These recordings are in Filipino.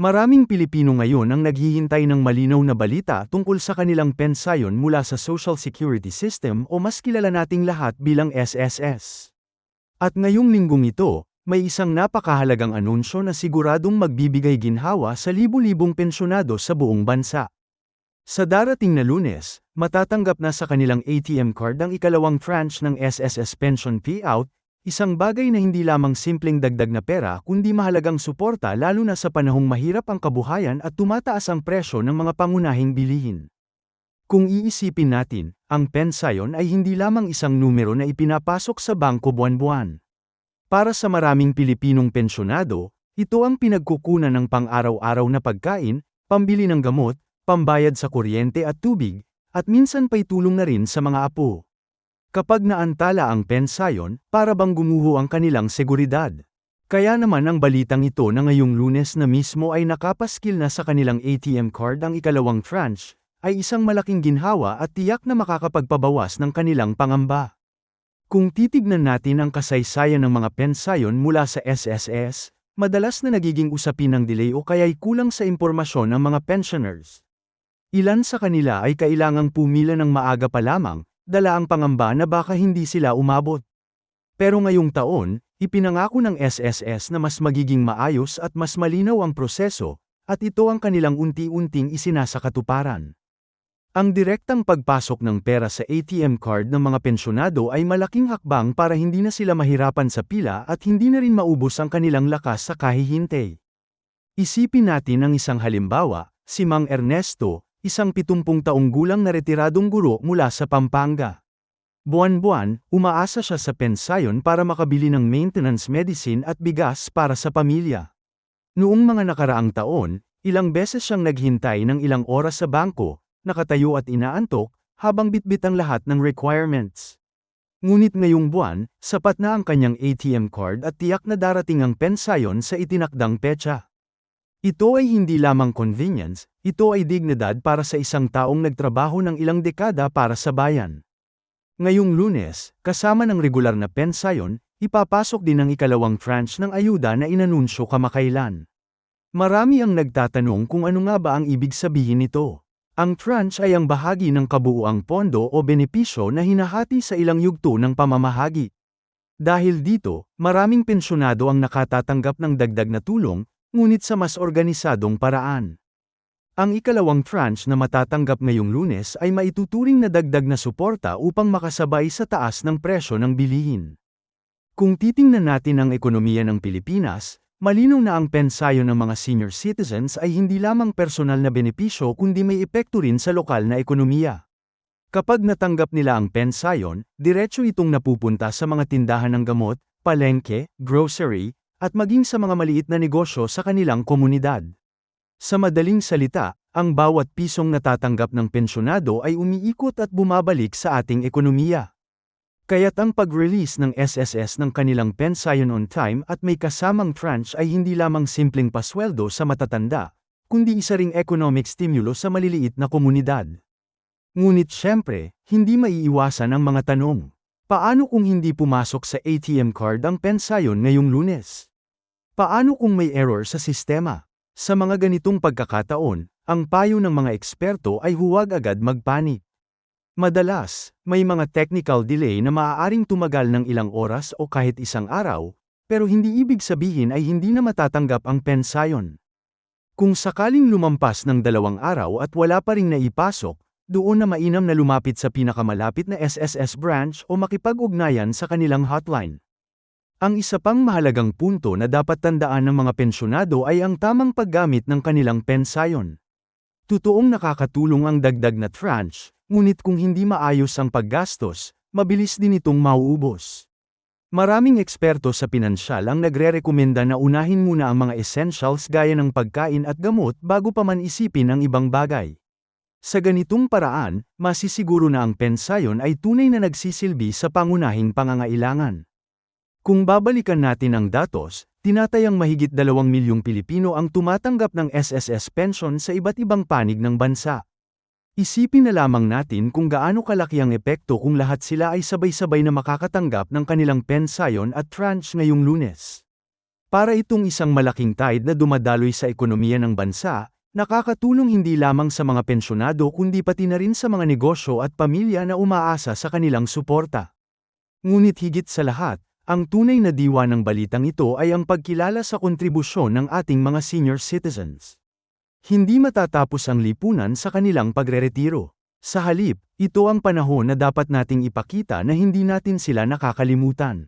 Maraming Pilipino ngayon ang naghihintay ng malinaw na balita tungkol sa kanilang pensayon mula sa Social Security System o mas kilala nating lahat bilang SSS. At ngayong linggong ito, may isang napakahalagang anunsyo na siguradong magbibigay ginhawa sa libu-libong pensyonado sa buong bansa. Sa darating na lunes, matatanggap na sa kanilang ATM card ang ikalawang tranche ng SSS Pension Payout Isang bagay na hindi lamang simpleng dagdag na pera kundi mahalagang suporta lalo na sa panahong mahirap ang kabuhayan at tumataas ang presyo ng mga pangunahing bilihin. Kung iisipin natin, ang pensayon ay hindi lamang isang numero na ipinapasok sa bangko buwan-buwan. Para sa maraming Pilipinong pensyonado, ito ang pinagkukunan ng pang-araw-araw na pagkain, pambili ng gamot, pambayad sa kuryente at tubig, at minsan pa'y tulong na rin sa mga apo. Kapag naantala ang pensayon, para bang gumuho ang kanilang seguridad. Kaya naman ang balitang ito na ngayong lunes na mismo ay nakapaskil na sa kanilang ATM card ang ikalawang tranche, ay isang malaking ginhawa at tiyak na makakapagpabawas ng kanilang pangamba. Kung titignan natin ang kasaysayan ng mga pensayon mula sa SSS, madalas na nagiging usapin ng delay o kaya'y kulang sa impormasyon ng mga pensioners. Ilan sa kanila ay kailangang pumila ng maaga pa lamang, dala ang pangamba na baka hindi sila umabot. Pero ngayong taon, ipinangako ng SSS na mas magiging maayos at mas malinaw ang proseso, at ito ang kanilang unti-unting isinasakatuparan. Ang direktang pagpasok ng pera sa ATM card ng mga pensyonado ay malaking hakbang para hindi na sila mahirapan sa pila at hindi na rin maubos ang kanilang lakas sa kahihintay. Isipin natin ang isang halimbawa, si Mang Ernesto, isang pitumpung taong gulang na retiradong guro mula sa Pampanga. Buwan-buwan, umaasa siya sa pensayon para makabili ng maintenance medicine at bigas para sa pamilya. Noong mga nakaraang taon, ilang beses siyang naghintay ng ilang oras sa bangko, nakatayo at inaantok, habang bitbit ang lahat ng requirements. Ngunit ngayong buwan, sapat na ang kanyang ATM card at tiyak na darating ang pensayon sa itinakdang petsa. Ito ay hindi lamang convenience, ito ay dignidad para sa isang taong nagtrabaho ng ilang dekada para sa bayan. Ngayong lunes, kasama ng regular na pensayon, ipapasok din ang ikalawang tranche ng ayuda na inanunsyo kamakailan. Marami ang nagtatanong kung ano nga ba ang ibig sabihin nito. Ang tranche ay ang bahagi ng kabuuang pondo o benepisyo na hinahati sa ilang yugto ng pamamahagi. Dahil dito, maraming pensyonado ang nakatatanggap ng dagdag na tulong, ngunit sa mas organisadong paraan. Ang ikalawang tranche na matatanggap ngayong lunes ay maituturing na dagdag na suporta upang makasabay sa taas ng presyo ng bilihin. Kung titingnan natin ang ekonomiya ng Pilipinas, malinaw na ang pensayo ng mga senior citizens ay hindi lamang personal na benepisyo kundi may epekto rin sa lokal na ekonomiya. Kapag natanggap nila ang pensayon, diretso itong napupunta sa mga tindahan ng gamot, palengke, grocery, at maging sa mga maliit na negosyo sa kanilang komunidad. Sa madaling salita, ang bawat pisong natatanggap ng pensyonado ay umiikot at bumabalik sa ating ekonomiya. Kaya't ang pag-release ng SSS ng kanilang pensayon on time at may kasamang tranche ay hindi lamang simpleng pasweldo sa matatanda, kundi isa ring economic stimulo sa maliliit na komunidad. Ngunit syempre, hindi maiiwasan ang mga tanong. Paano kung hindi pumasok sa ATM card ang pensayon ngayong lunes? Paano kung may error sa sistema? Sa mga ganitong pagkakataon, ang payo ng mga eksperto ay huwag agad magpanik. Madalas, may mga technical delay na maaaring tumagal ng ilang oras o kahit isang araw, pero hindi ibig sabihin ay hindi na matatanggap ang pensayon. Kung sakaling lumampas ng dalawang araw at wala pa ring naipasok, doon na mainam na lumapit sa pinakamalapit na SSS branch o makipag-ugnayan sa kanilang hotline. Ang isa pang mahalagang punto na dapat tandaan ng mga pensyonado ay ang tamang paggamit ng kanilang pensayon. Totoong nakakatulong ang dagdag na tranche, ngunit kung hindi maayos ang paggastos, mabilis din itong mauubos. Maraming eksperto sa pinansyal ang nagre-rekomenda na unahin muna ang mga essentials gaya ng pagkain at gamot bago pa man isipin ang ibang bagay. Sa ganitong paraan, masisiguro na ang pensayon ay tunay na nagsisilbi sa pangunahing pangangailangan. Kung babalikan natin ang datos, tinatayang mahigit 2 milyong Pilipino ang tumatanggap ng SSS pension sa iba't ibang panig ng bansa. Isipin na lamang natin kung gaano kalaki ang epekto kung lahat sila ay sabay-sabay na makakatanggap ng kanilang pensayon at tranche ngayong lunes. Para itong isang malaking tide na dumadaloy sa ekonomiya ng bansa, nakakatulong hindi lamang sa mga pensyonado kundi pati na rin sa mga negosyo at pamilya na umaasa sa kanilang suporta. Ngunit higit sa lahat, ang tunay na diwa ng balitang ito ay ang pagkilala sa kontribusyon ng ating mga senior citizens. Hindi matatapos ang lipunan sa kanilang pagreretiro. Sa halip, ito ang panahon na dapat nating ipakita na hindi natin sila nakakalimutan.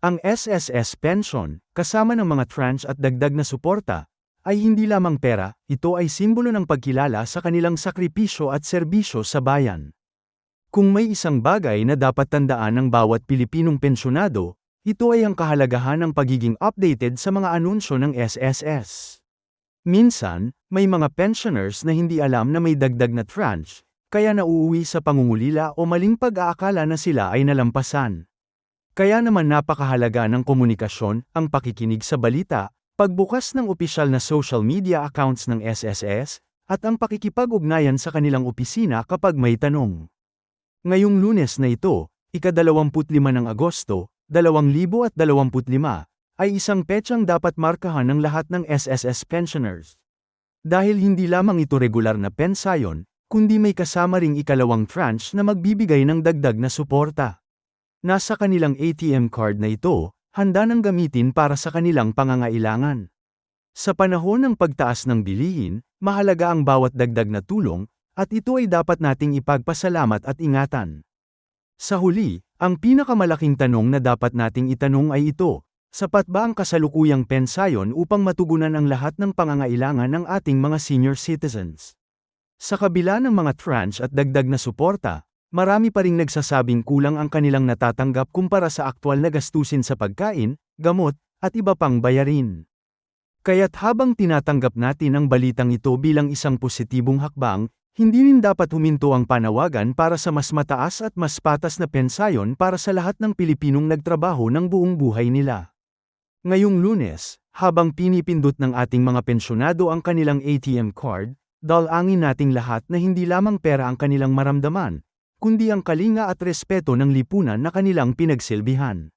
Ang SSS pension, kasama ng mga tranche at dagdag na suporta, ay hindi lamang pera, ito ay simbolo ng pagkilala sa kanilang sakripisyo at serbisyo sa bayan. Kung may isang bagay na dapat tandaan ng bawat Pilipinong pensyonado, ito ay ang kahalagahan ng pagiging updated sa mga anunsyo ng SSS. Minsan, may mga pensioners na hindi alam na may dagdag na tranche, kaya nauuwi sa pangungulila o maling pag-aakala na sila ay nalampasan. Kaya naman napakahalaga ng komunikasyon, ang pakikinig sa balita, pagbukas ng opisyal na social media accounts ng SSS, at ang pakikipag-ugnayan sa kanilang opisina kapag may tanong. Ngayong lunes na ito, ika-25 ng Agosto, 2025, ay isang petsang dapat markahan ng lahat ng SSS pensioners. Dahil hindi lamang ito regular na pensayon, kundi may kasama ring ikalawang tranche na magbibigay ng dagdag na suporta. Nasa kanilang ATM card na ito, handa nang gamitin para sa kanilang pangangailangan. Sa panahon ng pagtaas ng bilihin, mahalaga ang bawat dagdag na tulong, at ito ay dapat nating ipagpasalamat at ingatan. Sa huli, ang pinakamalaking tanong na dapat nating itanong ay ito, sapat ba ang kasalukuyang pensayon upang matugunan ang lahat ng pangangailangan ng ating mga senior citizens? Sa kabila ng mga tranche at dagdag na suporta, marami pa ring nagsasabing kulang ang kanilang natatanggap kumpara sa aktwal na gastusin sa pagkain, gamot, at iba pang bayarin. Kaya't habang tinatanggap natin ang balitang ito bilang isang positibong hakbang, hindi rin dapat huminto ang panawagan para sa mas mataas at mas patas na pensayon para sa lahat ng Pilipinong nagtrabaho ng buong buhay nila. Ngayong lunes, habang pinipindot ng ating mga pensyonado ang kanilang ATM card, dalangin nating lahat na hindi lamang pera ang kanilang maramdaman, kundi ang kalinga at respeto ng lipunan na kanilang pinagsilbihan.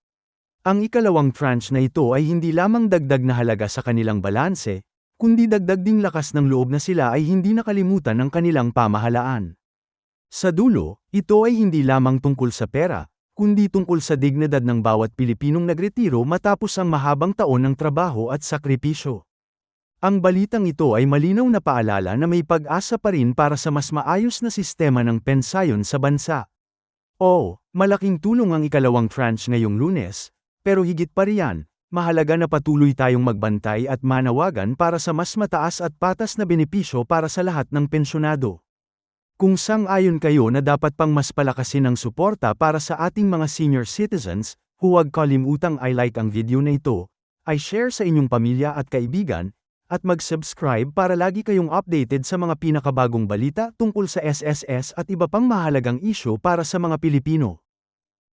Ang ikalawang tranche na ito ay hindi lamang dagdag na halaga sa kanilang balanse, kundi dagdag ding lakas ng loob na sila ay hindi nakalimutan ng kanilang pamahalaan. Sa dulo, ito ay hindi lamang tungkol sa pera, kundi tungkol sa dignidad ng bawat Pilipinong nagretiro matapos ang mahabang taon ng trabaho at sakripisyo. Ang balitang ito ay malinaw na paalala na may pag-asa pa rin para sa mas maayos na sistema ng pensayon sa bansa. Oo, malaking tulong ang ikalawang tranche ngayong lunes, pero higit pa riyan, mahalaga na patuloy tayong magbantay at manawagan para sa mas mataas at patas na benepisyo para sa lahat ng pensyonado. Kung sang-ayon kayo na dapat pang mas palakasin ang suporta para sa ating mga senior citizens, huwag kalimutang i-like ang video na ito, i-share sa inyong pamilya at kaibigan, at mag-subscribe para lagi kayong updated sa mga pinakabagong balita tungkol sa SSS at iba pang mahalagang isyo para sa mga Pilipino.